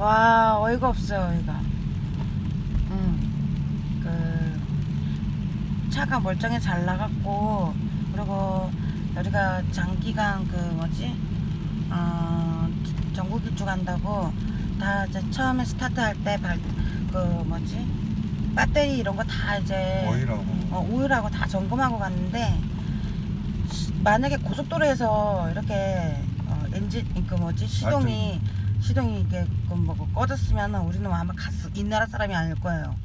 와 어이가 없어요 어이가. 음, 그 차가 멀쩡히 잘 나갔고 그리고 우리가 장기간 그 뭐지? 어, 전국 일주 간다고 다 이제 처음에 스타트 할 때그 뭐지? 배터리 이런 거 다 이제 오일하고. 어, 오일하고 다 점검하고 갔는데 시- 만약에 고속도로에서 이렇게 어, 엔진 그 뭐지? 시동이 시동이 이게 그 뭐, 꺼졌으면 우리는 아마 갔, 이 나라 사람이 아닐 거예요.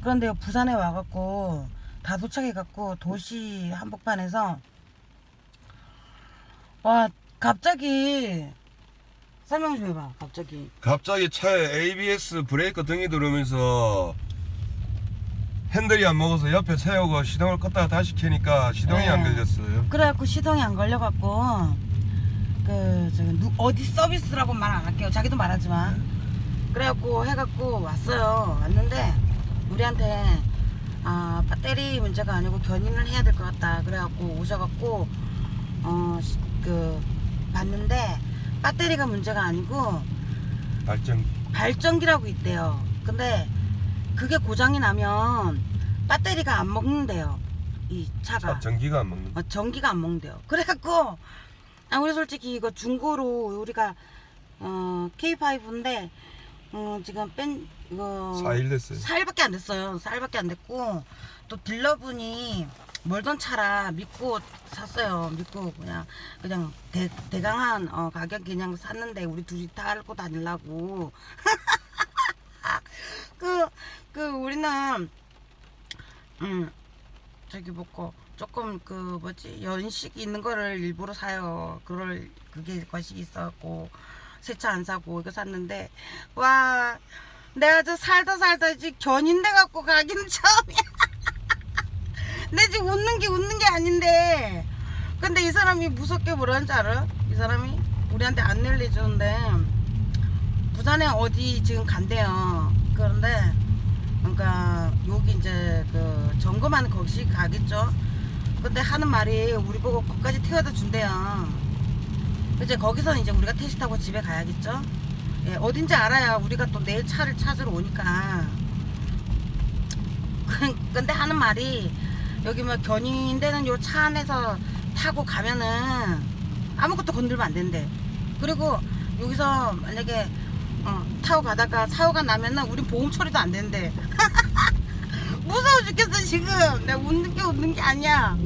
그런데 부산에 와갖고 다 도착해갖고 도시 한복판에서 와 갑자기 설명 좀 해봐 갑자기 갑자기 차에 ABS 브레이크 등이 들어오면서 핸들이 안 먹어서 옆에 세우고 시동을 껐다가 다시 켜니까 시동이 네. 안 걸렸어요. 그래갖고 시동이 안 걸려갖고 그 저기 누, 어디 서비스라고 말 안 할게요. 자기도 말하지만 그래갖고 해갖고 왔어요. 왔는데 우리한테 아 배터리 문제가 아니고 견인을 해야 될 것 같다. 그래갖고 오셔갖고 어그 봤는데 배터리가 문제가 아니고 발전 발전기라고 있대요. 근데 그게 고장이 나면 배터리가 안 먹는데요. 이 차가. 차 전기가 안 먹는. 어, 전기가 안 먹는데요. 그래갖고 아, 우리 솔직히 이거 중고로 우리가 어, K5인데 어, 지금 뺀 이거 4일 됐어요. 4일밖에 안 됐어요. 4일밖에 안 됐고 또 딜러분이 멀던 차라 믿고 샀어요. 믿고 그냥 그냥 대, 대강한 어, 가격 그냥 샀는데 우리 둘이 타고 다니려고 그, 그 우리는 음 저기 뭐고 조금 그 뭐지 연식 있는 거를 일부러 사요. 그럴 그게 것이 있어갖고 새차안 사고 이거 샀는데 와 내가 저 살다 살다 지금 견인돼 갖고 가기는 처음이야. 내 지금 웃는 게 웃는 게 아닌데 근데 이 사람이 무섭게 뭐라는지 알아? 이 사람이 우리한테 안내를 해주는데 부산에 어디 지금 간대요. 그런데 그러니까 여기 이제 그 점검하는 거기 가겠죠. 근데 하는 말이 우리 보고 거기까지 태워다 준대요. 이제 거기서 이제 우리가 택시 타고 집에 가야겠죠. 예, 어딘지 알아야 우리가 또 내일 차를 찾으러 오니까. 그- 근데 하는 말이 여기 뭐 견인되는 요 차 안에서 타고 가면은 아무것도 건들면 안 된대. 그리고 여기서 만약에 어, 타고 가다가 사고가 나면은 우리 보험 처리도 안 된대. 무서워 죽겠어 지금. 내가 웃는 게 웃는 게 아니야.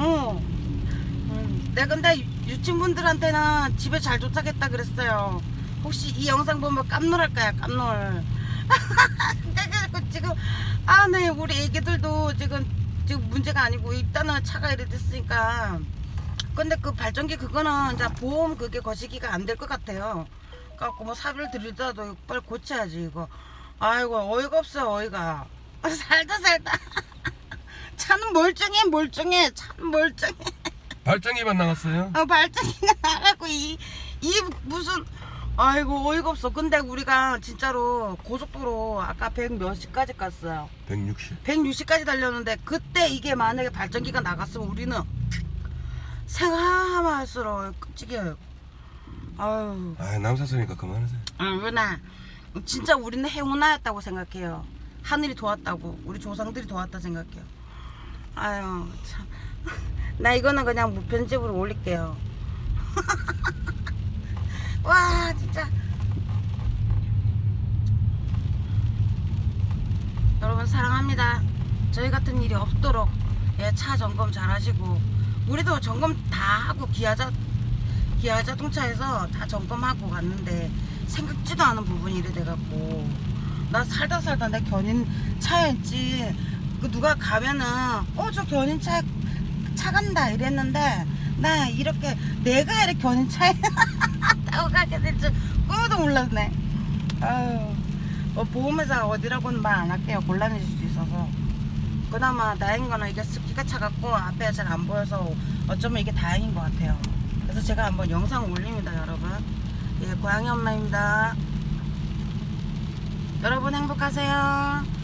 어. 음, 내가 근데 유- 유친분들한테는 집에 잘 도착했다 그랬어요. 혹시 이 영상 보면 깜놀할 거야 깜놀. 그래가지고 지금 아 네 우리 애기들도 지금 지금 문제가 아니고 일단은 차가 이래 됐으니까. 근데 그 발전기 그거는 이제 보험 그게 거시기가 안 될 것 같아요. 그래갖고 뭐 사비를 들이더라도 빨리 고쳐야지 이거. 아이고 어이가 없어 어이가. 살다 살다. 멀쩡해 멀쩡해 차는 멀쩡해. 발전기만 나갔어요. 어, 발전기가 나가고 이, 이 무슨 아이고 어이가 없어. 근데 우리가 진짜로 고속도로 아까 100 몇시까지 갔어요. 160. 160까지 달렸는데 그때 이게 만약에 발전기가 나갔으면 우리는 할수록 끔찍해요. 아유, 아 남사서니까 그만하세요. 응, 그나 진짜 우리는 행운아였다고 생각해요. 하늘이 도왔다고 우리 조상들이 도왔다 생각해요. 아유 참. 나 이거는 그냥 무편집으로 올릴게요. 와 진짜. 여러분 사랑합니다. 저희 같은 일이 없도록 예, 차 점검 잘 하시고 우리도 점검 다 하고 기아자 기아 자동차에서 다 점검하고 갔는데 생각지도 않은 부분이 이래 돼갖고 나 살다 살다 내 견인 차였지 그 누가 가면은 어 저 견인 차 차 간다 이랬는데 나 이렇게 내가 이렇게 견인 차에 타고 가게 될 줄 꿈에도 몰랐네. 아유 어, 보험회사 어디라고는 말 안 할게요. 곤란해질 수 있어서. 그나마 다행인 거는 이게 습기가 차갖고 앞에 잘 안 보여서 어쩌면 이게 다행인 것 같아요. 그래서 제가 한번 영상 올립니다 여러분. 예 고양이 엄마입니다. 여러분 행복하세요